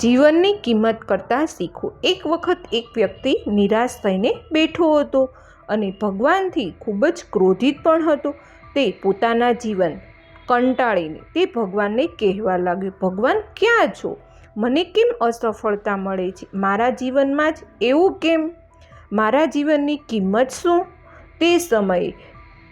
જીવનની કિંમત કરતાં શીખો એક વખત એક વ્યક્તિ નિરાશ થઈને બેઠો હતો અને ભગવાનથી ખૂબ જ ક્રોધિત પણ હતો. તે પોતાના જીવન કંટાળીને તે ભગવાનને કહેવા લાગ્યો, ભગવાન, ક્યાં છો? મને કેમ અસફળતા મળે છે? મારા જીવનમાં જ એવું કેમ? મારા જીવનની કિંમત શું? તે સમયે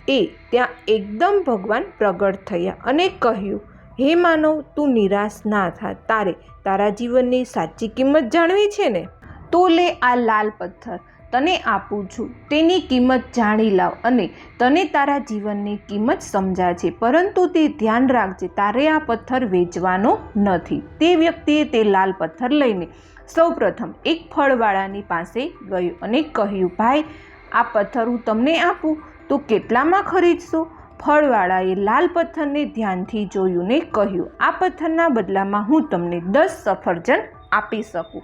એ ત્યાં એકદમ ભગવાન પ્રગટ થયા અને કહ્યું હે માનવ, તું નિરાશ ના થા. તારે તારા જીવનની સાચી કિંમત જાણવી છે ને? તો લે આ લાલ પથ્થર. તને આપું છું, તેની કિંમત જાણી લાવ અને તને તારા જીવનની કિંમત સમજાશે પરંતુ તે ધ્યાન રાખજે, તારે આ પથ્થર વેચવાનો નથી. તે વ્યક્તિએ તે લાલ પથ્થર લઈને સૌપ્રથમ એક ફળવાળાની પાસે ગયો અને કહ્યું, ભાઈ, આ પથ્થર હું તમને આપું. તો કેટલામાં ખરીદશો? ફળવાળાએ લાલ પથ્થરને ધ્યાનથી જોયું ને કહ્યું, આ પથ્થરના બદલામાં હું તમને દસ સફરજન આપી શકું.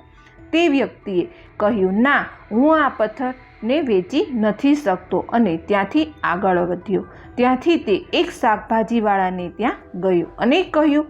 તે વ્યક્તિએ કહ્યું, ના, હું આ પથ્થરને વેચી નથી શકતો. અને ત્યાંથી આગળ વધ્યો. ત્યાંથી તે એક શાકભાજીવાળાને ત્યાં ગયો અને કહ્યું,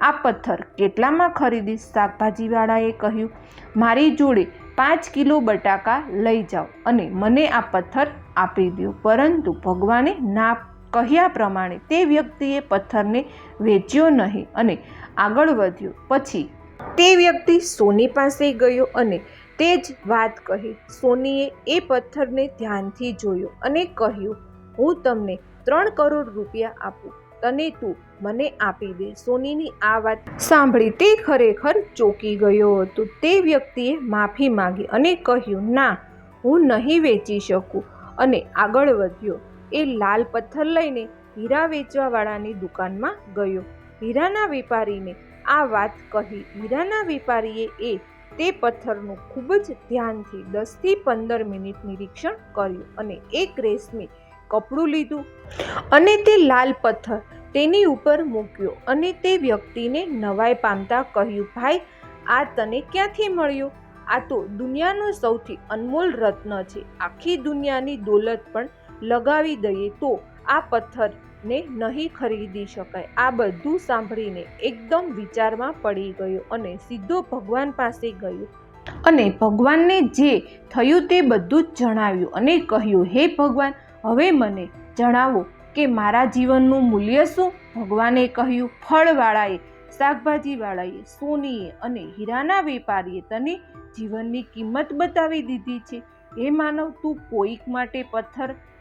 આ પથ્થર કેટલામાં ખરીદીશ? શાકભાજીવાળાએ કહ્યું, મારી જોડે પાંચ કિલો બટાકા લઈ જાઓ અને મને આ પથ્થર આપી દો પરંતુ ભગવાને ના કહ્યા પ્રમાણે તે વ્યક્તિએ પથ્થરને વેચ્યો નહીં અને આગળ વધ્યો. પછી તે વ્યક્તિ સોની પાસે ગયો અને તે જ વાત કહી. સોનીએ એ પથ્થરને ધ્યાનથી જોયો અને કહ્યું, હું તમને ત્રણ કરોડ રૂપિયા આપું. તને તું મને આપી દે. સોનીની આ વાત સાંભળી તે ખરેખર ચોંકી ગયો હતો. તે વ્યક્તિએ માફી માંગી અને કહ્યું, ના, હું નહીં વેચી શકું. અને આગળ વધ્યો. એ લાલ પથ્થર લઈને હીરા વેચવાવાળાની દુકાનમાં ગયો. હીરાના વેપારીને આ વાત કહી. હીરાના વેપારીએ એ તે પથ્થરનું ખૂબ જ ધ્યાનથી દસથી પંદર મિનિટ નિરીક્ષણ કર્યું અને એક રેશમી કપડું લીધું અને તે લાલ પથ્થર તેની ઉપર મૂક્યો અને તે વ્યક્તિને નવાઈ પામતા કહ્યું, ભાઈ, આ તને ક્યાંથી મળ્યો? આ તો દુનિયાનો સૌથી અનમોલ રત્ન છે. આખી દુનિયાની દોલત પણ લગાવી દઈએ તો આ પથ્થરને નહીં ખરીદી શકાય. આ બધું સાંભળીને એકદમ વિચારમાં પડી ગયો અને સીધો ભગવાન પાસે ગયો. અને ભગવાનને જે થયું તે બધું જ જણાવ્યું અને કહ્યું, હે ભગવાન, હવે મને જણાવો કે મારા જીવનનું મૂલ્ય શું? ભગવાને કહ્યું, ફળવાળાએ, શાકભાજીવાળાએ, સોનીએ અને હીરાના વેપારીએ તને જીવનની કિંમત બતાવી દીધી છે. હે માનવ, તું કોઈક માટે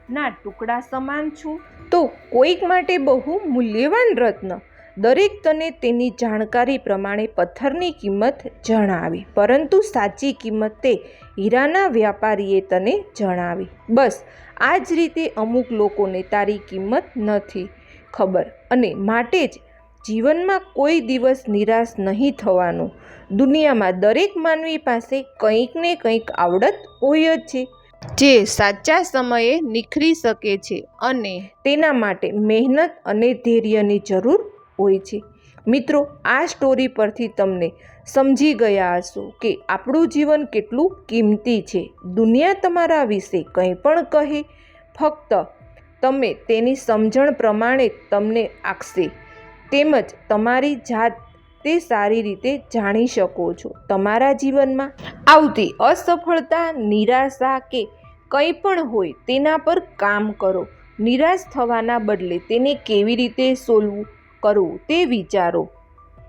પથ્થરના ટુકડા સમાન છું. તો કોઈક માટે બહુ મૂલ્યવાન રત્ન. દરેક તને તેની જાણકારી પ્રમાણે પથ્થરની કિંમત જણાવી. પરંતુ સાચી કિંમત તે હીરાના વ્યાપારીએ તને જણાવી. બસ, આ જ રીતે અમુક લોકોને તારી કિંમત નથી ખબર. અને માટે જ જીવનમાં કોઈ દિવસ નિરાશ નહીં થવાનું. દુનિયામાં દરેક માનવી પાસે કંઈક ને કંઈક આવડત હોય જ છે. જે સાચા સમયે નિખરી શકે છે અને તેના માટે મહેનત અને ધૈર્યની જરૂર હોય છે. મિત્રો, આ સ્ટોરી પરથી તમને સમજી ગયા હશો કે આપણું જીવન કેટલું કિંમતી છે. દુનિયા તમારા વિશે કંઈ પણ કહે, ફક્ત તમે તેની સમજણ પ્રમાણે તમને આખશે તેમજ તમારી જાત તે સારી રીતે જાણી શકો છો તમારા જીવનમાં. આવતી અસફળતા, નિરાશા કે કંઈ પણ હોય તેના પર કામ કરો. નિરાશ થવાના બદલે તેને કેવી રીતે સોલવું, કરવું તે વિચારો.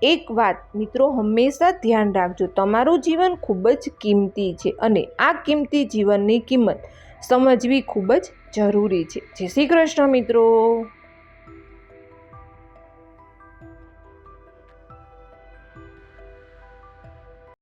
એક વાત મિત્રો હંમેશા ધ્યાન રાખજો, તમારું જીવન ખૂબ જ કિંમતી છે અને આ કિંમતી જીવનની કિંમત સમજવી ખૂબ જ જરૂરી છે. જય શ્રી કૃષ્ણ મિત્રો.